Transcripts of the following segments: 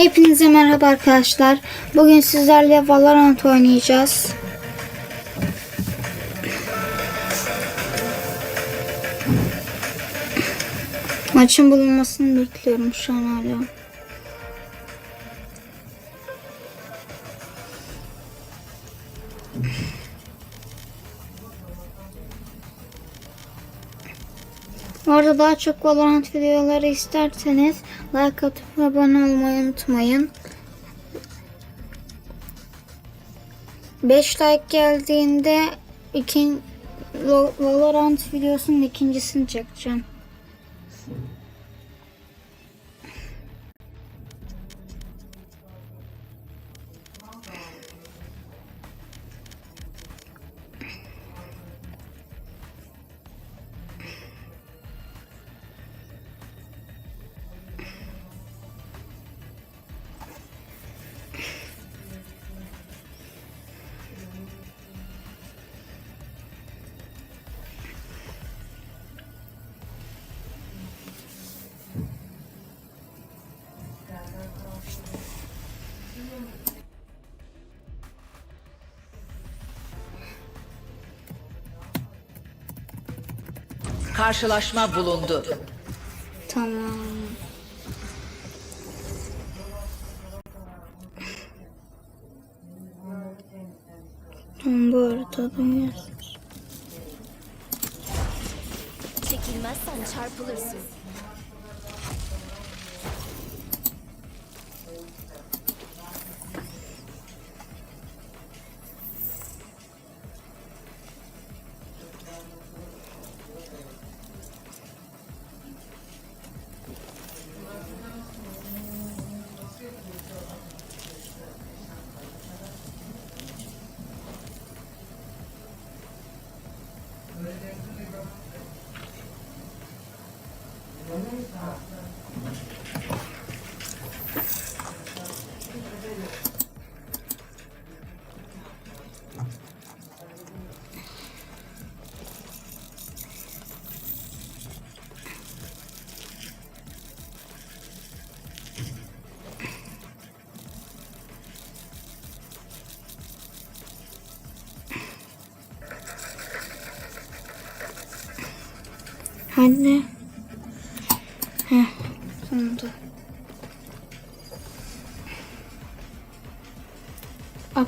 Hepinize merhaba arkadaşlar. Bugün sizlerle Valorant oynayacağız. Maçın bulunmasını bekliyorum şu an hala. Orada daha çok Valorant videoları isterseniz like atıp abone olmayı unutmayın. 5 like geldiğinde ikin Val- Valorant videosunun ikincisini çekeceğim. Karşılaşma bulundu. Tamam. Tamam bu arada da yazmış. Çekilmezsen çarpılırsın. Hadi.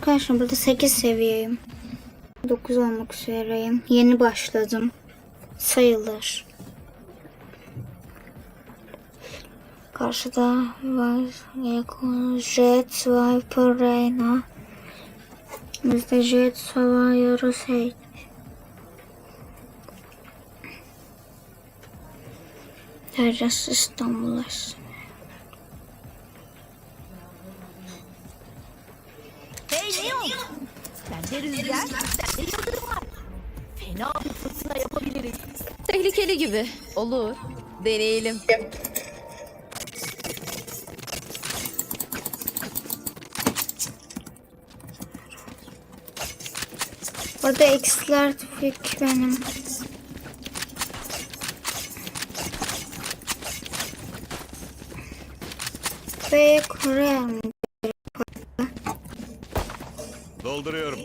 Arkadaşlar burada 8 seviyeyim. 9 olmak üzereyim. Yeni başladım. Sayılır. Karşıda var Jet, Viper, Reyna. Biz de Jet savuyoruz. Hey. Tercih İstanbul'a. Tehlikeli gibi. Olur. Deneyelim. Orada X'ler tüfek benim. Ve Kore? Dolduruyorum.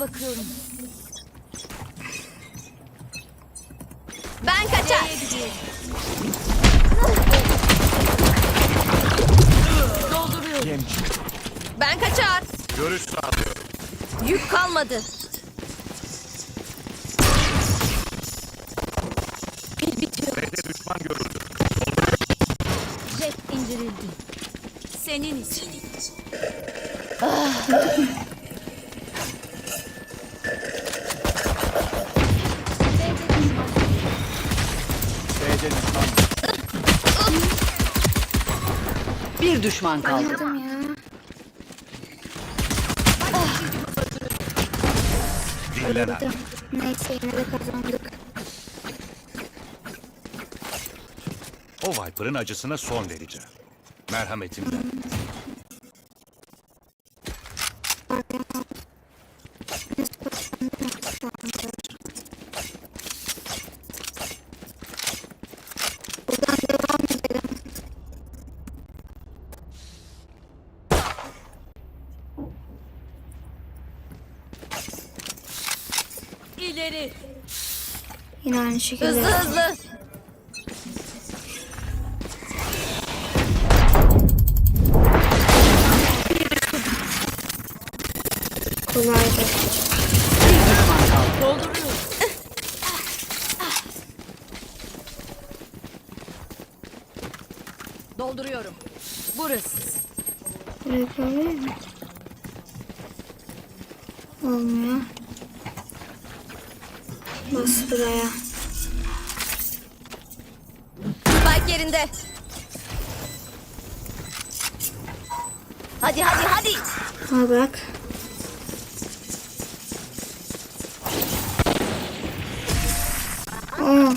Bakıyorum. Ben kaçar. Dolduruyorum. Ben kaçar. Görüş sağlıyorum. Yük kalmadı. Bir bitiyor. B'de düşman görüldü. Jet indirildi. Senin için. Düşman. Bir düşman kaldı. Anladım ya. Neyse yine de kazandık. O Viper'ın acısına son vereceğim. Merhametimden. Şekilde. Hızlı hızlı. Kolaydı. Dolduruyorum. Burası. Buraya koyabilir miyim? Olmuyor. Bas buraya. Hadi hadi hadi. Al bak. Oo.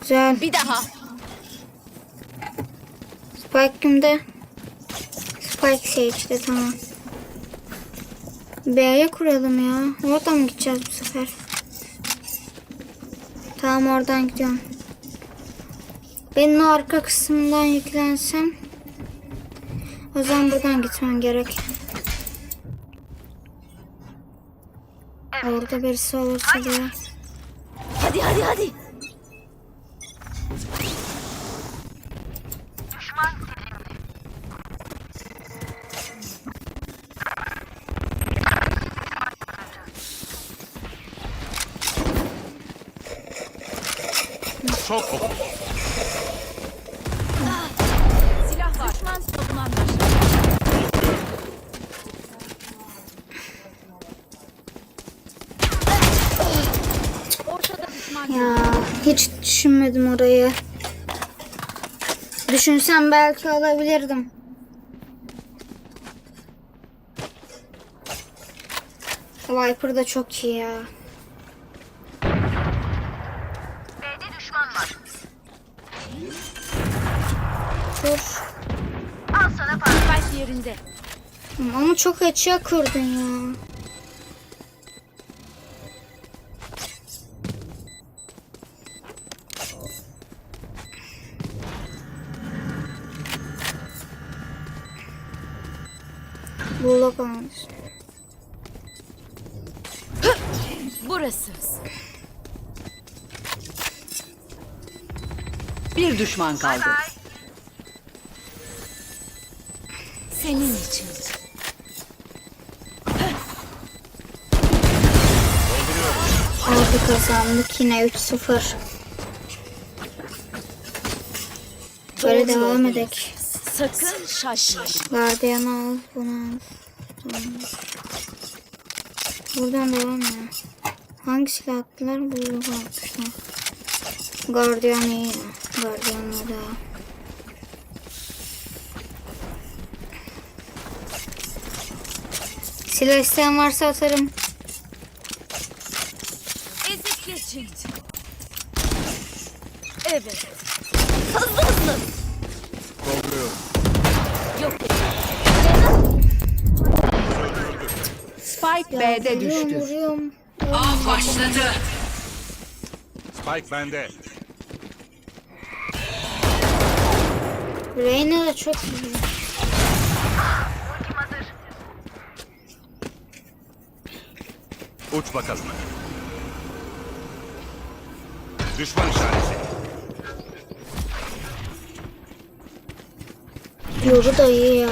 Güzel. Bir daha. Spike kimde? Spike seçti tamam. B'ye kuralım ya. Oradan mı gideceğiz bu sefer? Tamam oradan gidiyorum. Benim o arka kısmından yüklensem o zaman buradan gitmem gerek. Orada birisi olursa diye. Hadi hadi hadi. Düşman savunan başladı. Ortada düşman Ya hiç düşünmedim orayı. Düşünsem belki alabilirdim. Viper da çok iyi ya. Ama çok açığa kırdın ya. Bulldog. Burası. Bir düşman kaldı. Senin için. Aldı kazandık yine 3-0. Böyle devam edek. Sakın şaşma. Gardiyanı al, bunu. Buradan devam ya. Hangi silah attılar? Bulldog atmışlar. Gardiyan iyi ya. Gardiyanla da. Silah isteyen varsa atarım. Evet. Hızlı hızlı. Dolduruyorum. Yok. Spike B'de düştü. Vuruyorum. Av başladı. Spike bende. Reyna da çok iyi. Uç bakalım. Düşman işareti. Yoru da iyi ya.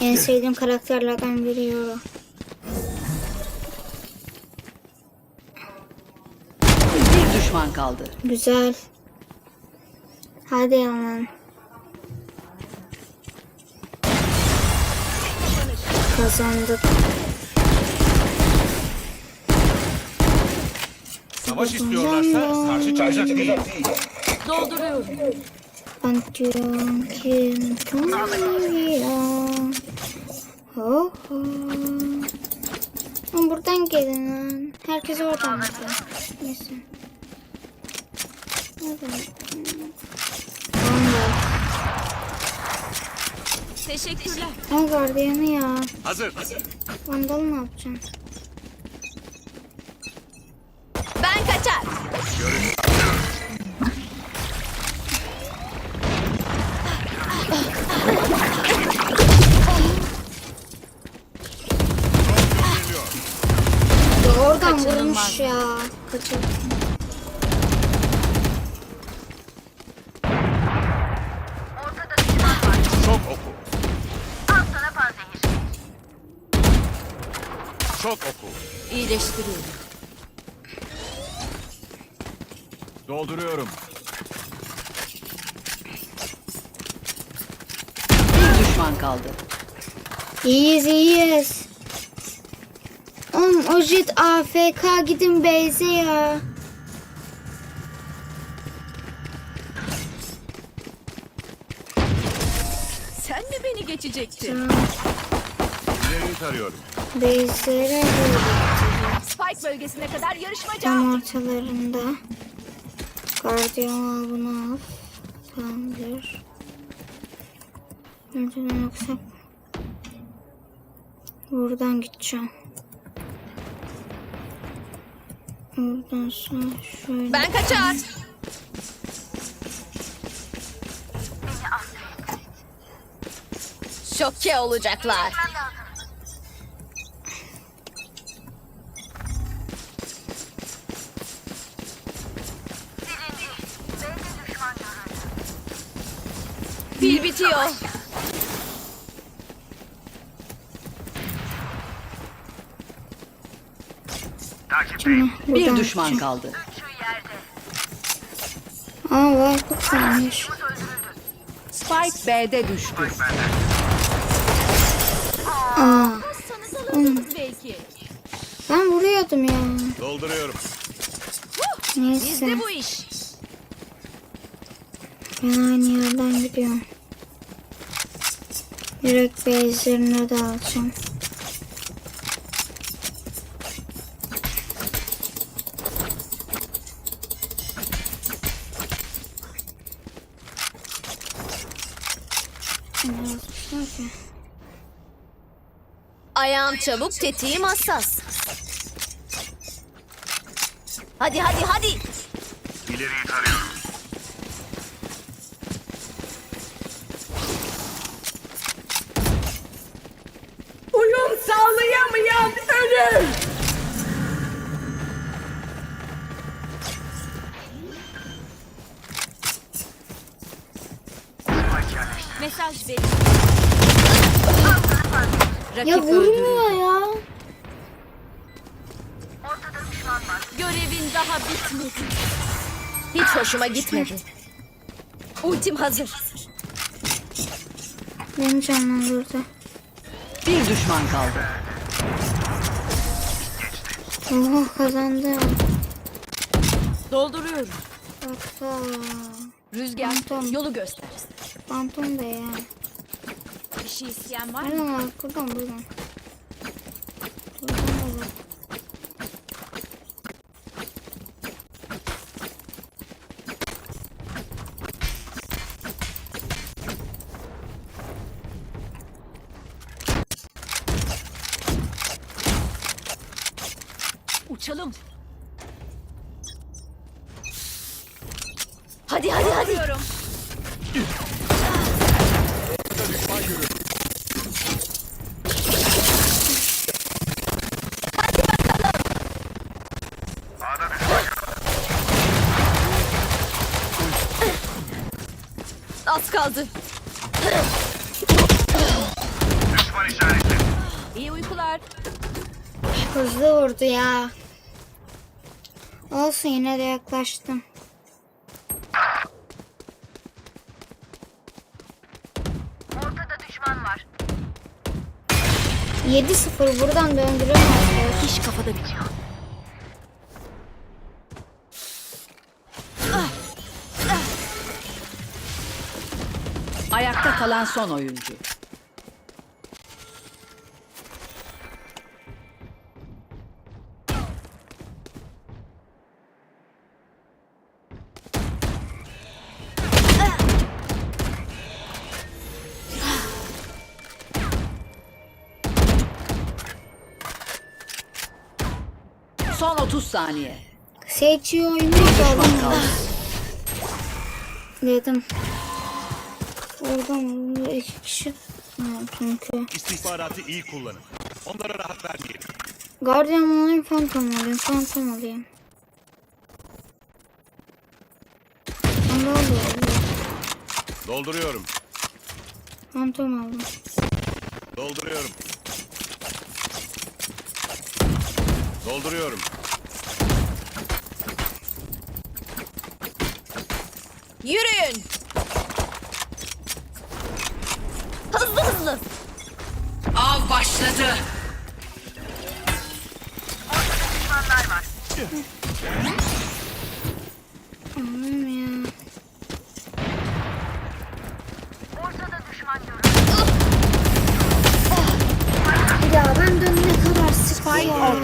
En sevdiğim karakterlerden biri Yoru. Bir düşman kaldı. Güzel. Hadi yalan. Kazandık. Savaş istiyorlarsa karşı çıkacak değil. Dolduruyorum. Antiyon kim Oh oh. Ama buradan gelin lan. Herkes oradan gidiyor. Neyse. Teşekkürler. Ay gardiyanı ya. Hazır. Vandal ne yapacağım? Ben kaçar. Olmuş Dolduruyorum. Bir düşman kaldı. İyiyiz iyiyiz. Oğlum o jet AFK gidin Beyze ya. Sen mi beni geçecektin? İleriyi tarıyorum. Beyze'lere Spike bölgesine kadar yarışmaca. tam ortalarında. Gardiyan bunu al. Tamamdır. Önceden yoksa buradan gideceğim. Buradan sonra şöyle. Ben kaçar. Şoke olacaklar. Pil bitiyor. Şimdi Bir buradan düşman kaldı. Aa var çok varmış. Spike B'de düştü. Aa Sanız alırdınız belki. ben vuruyordum ya. Dolduruyorum. Neyse Bizde bu iş. ben aynı yerden gidiyorum. Base'lerine de alacağım. Ayağım çabuk, tetiğim hassas. Hadi hadi hadi. İleriyi tarıyorum. Rakip Ya öldürüldü. vurmuyor ya. Görevin daha bitmedi. Hiç hoşuma gitmedi. Ultim hazır. Beni canlandırdı. Bir düşman kaldı. Oha kazandı. Dolduruyorum. Hatta Rüzgar Tamam. yolu göster. Phantom da ya. Bir şey isteyen var mı? Nereden var? Buradan buradan. Buradan da var. Uçalım. Hadi hadi hadi. Diyorum. Kaldı. İyi uykular. Hızlı vurdu ya. Olsun yine de yaklaştım. Ortada düşman var. 7-0 buradan döndüremezler. İş kafada bitiyor. Kalan son oyuncu. Son 30 saniye. Seçiyor oyunu. Dedim. Oradan iki kişi. Ha, çünkü. İstihbaratı iyi kullanın. Onlara rahat vermeyelim. Guardian mı alayım, Phantom mu alayım? Phantom alayım. Onda oluyor. Dolduruyorum. Phantom aldım. Dolduruyorum. Dolduruyorum. Yürüyün.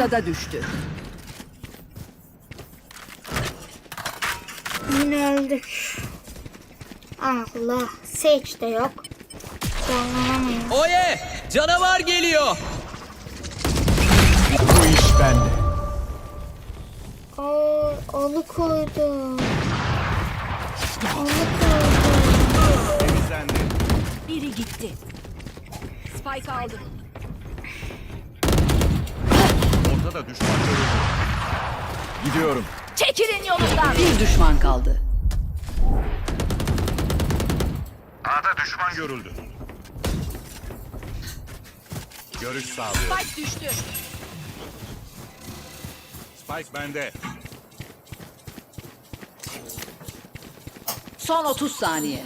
Ortada düştü. Yine öldük. Allah. Sage de yok. Zorlanamayız. Oye! Canavar geliyor. Bu iş bende. Oo, alı koydu. Alı koydu. Temizlendi. Biri gitti. Spike aldım. Ortada düşman görüldü. Gidiyorum. Çekilin yolundan. Bir düşman kaldı. A'da düşman görüldü. Görüş sağlıyorum. Spike düştü. Spike bende. Son 30 saniye.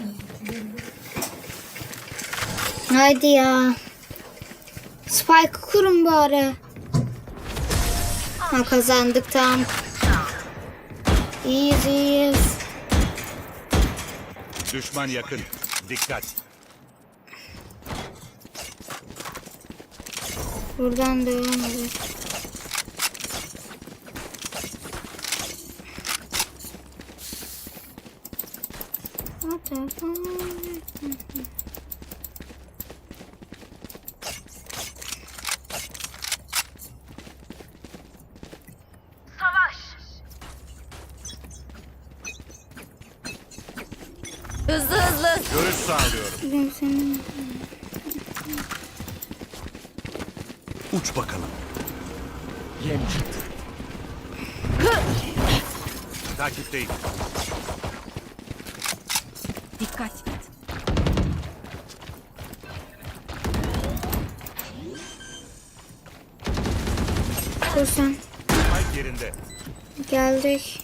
Haydi ya. Spike kurun bari. Ha kazandık tamam. İyiyiz iyiyiz. Düşman yakın. Dikkat. Buradan devam edelim. What the fuck? Takipteyim. Dikkat. kur sen. Spike yerinde. Geldik.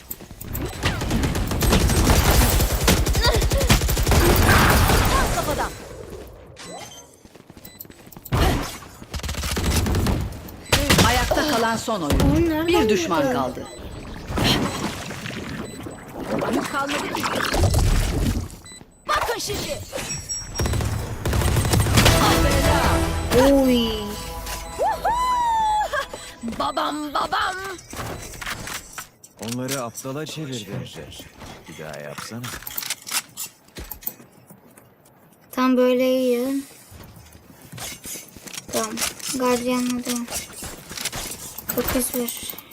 Kafadan. Ayakta kalan son oyun. Bir düşman kaldı. Yük kalmadı ki. Bakın şimdi. Oy. babam babam. Onları aptala çevirdin. Bir daha yapsana. Tam böyle iyi. Tamam. Gardiyanla devam. 9 1.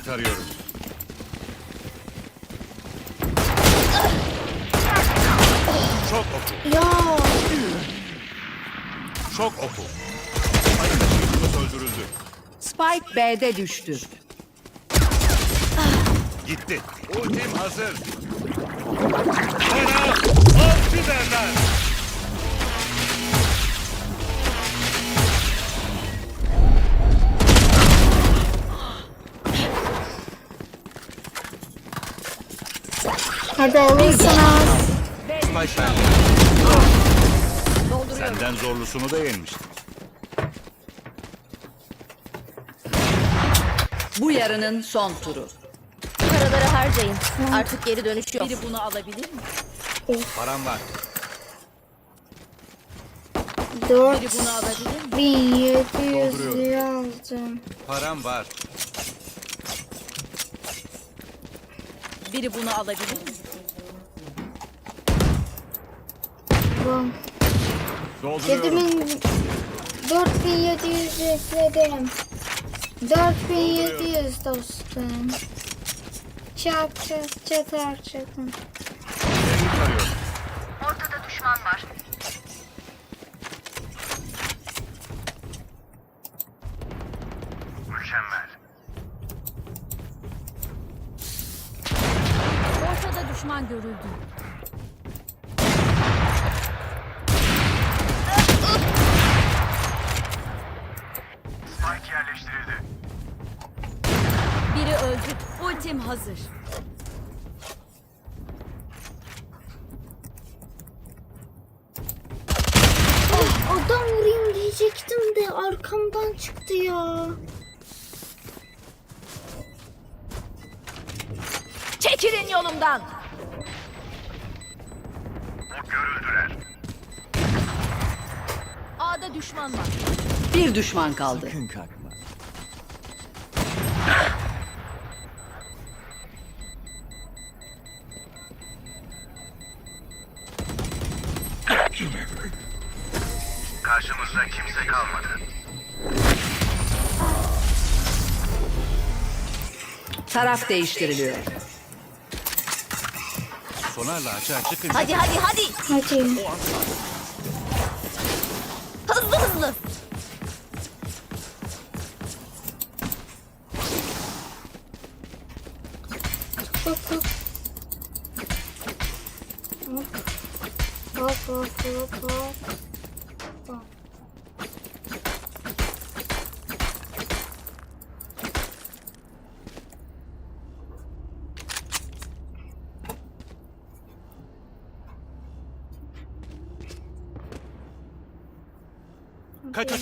İleriyi tarıyorum. Çok oku. Ya. Çok oku. Spike taşıyıcımız öldürüldü. Spike B'de düştü. Gitti. Ultim hazır. Bana avcı derler. Hadi alırsınız. Senden zorlusunu da yenmiş. Bu yarının son turu. Paraları harcayın. Artık geri dönüş yok. Biri bunu alabilir mi? Param var. 4 Biri bunu alabilir mi? 1700 Dolduruyorum. lira aldım. Param var. Biri bunu alabilir mi? Dolduruyorum. 7000 4700 ekledim. 4700 dostum. Çat çat çatar çatın. Ortada düşman var. Çekilin yolumdan. Görüldüler. A'da düşman var. Bir düşman kaldı. Sakın kalkma. Karşımızda kimse kalmadı. Taraf değiştiriliyor. Sonarla açığa çıkın. Hadi hadi hadi. Hadi. Hızlı hızlı. Bak. Hop hop hop hop. Hop.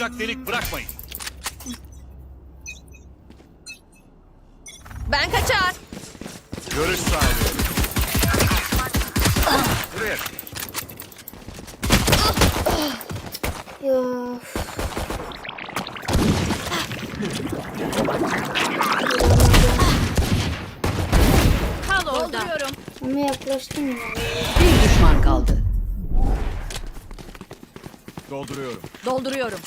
Kaçacak delik bırakmayın. Ben kaçar. Görüş sağlıyorum. Buraya. Ya. Kal orada. Ama yaklaştım ya. Bir düşman kaldı. Dolduruyorum. Dolduruyorum.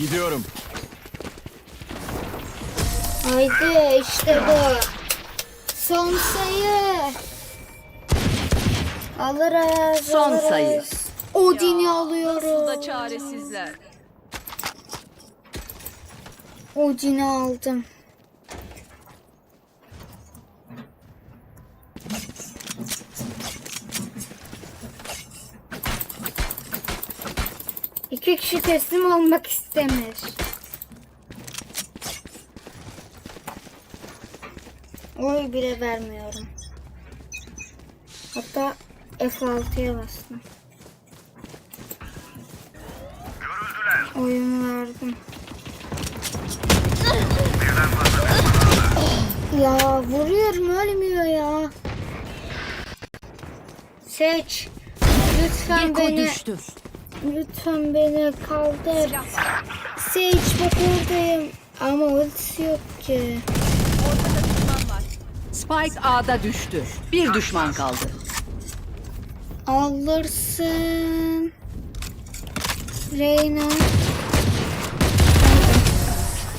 Gidiyorum. Haydi işte bu. Son sayı. Alırız. Son alırız. sayı. Odin'i alıyoruz. Suda çaresizler. Odin'i aldım. İki kişi teslim olmak istemir. Oy bile vermiyorum. Hatta F6'ya bastım. Oyunu verdim. Ya vuruyorum ölmüyor ya. Seç. Lütfen Geko beni düştü. Lütfen beni kaldır. Seç bak oradayım. Ama ultisi yok ki. Spike A'da düştü. Bir düşman kaldı. Alırsın. Reyna.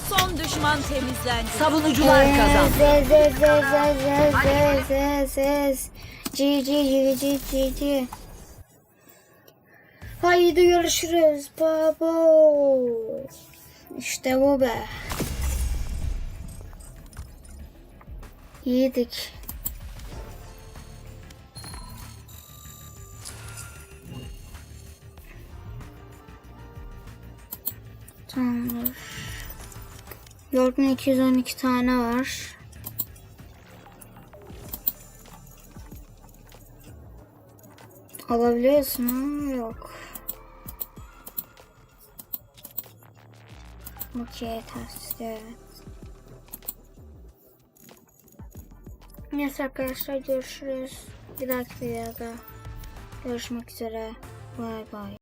Son düşman temizlendi. Savunucular kazandı. Zez zez zez zez zez zez zez. G G G G G G. Haydi görüşürüz babo. İşte bu be. Yedik. Tamamdır. Yorgun 212 tane var. Alabiliyorsun ama yok. Ters evet. Neyse arkadaşlar görüşürüz. Bir dahaki videoda görüşmek üzere. Bay bay.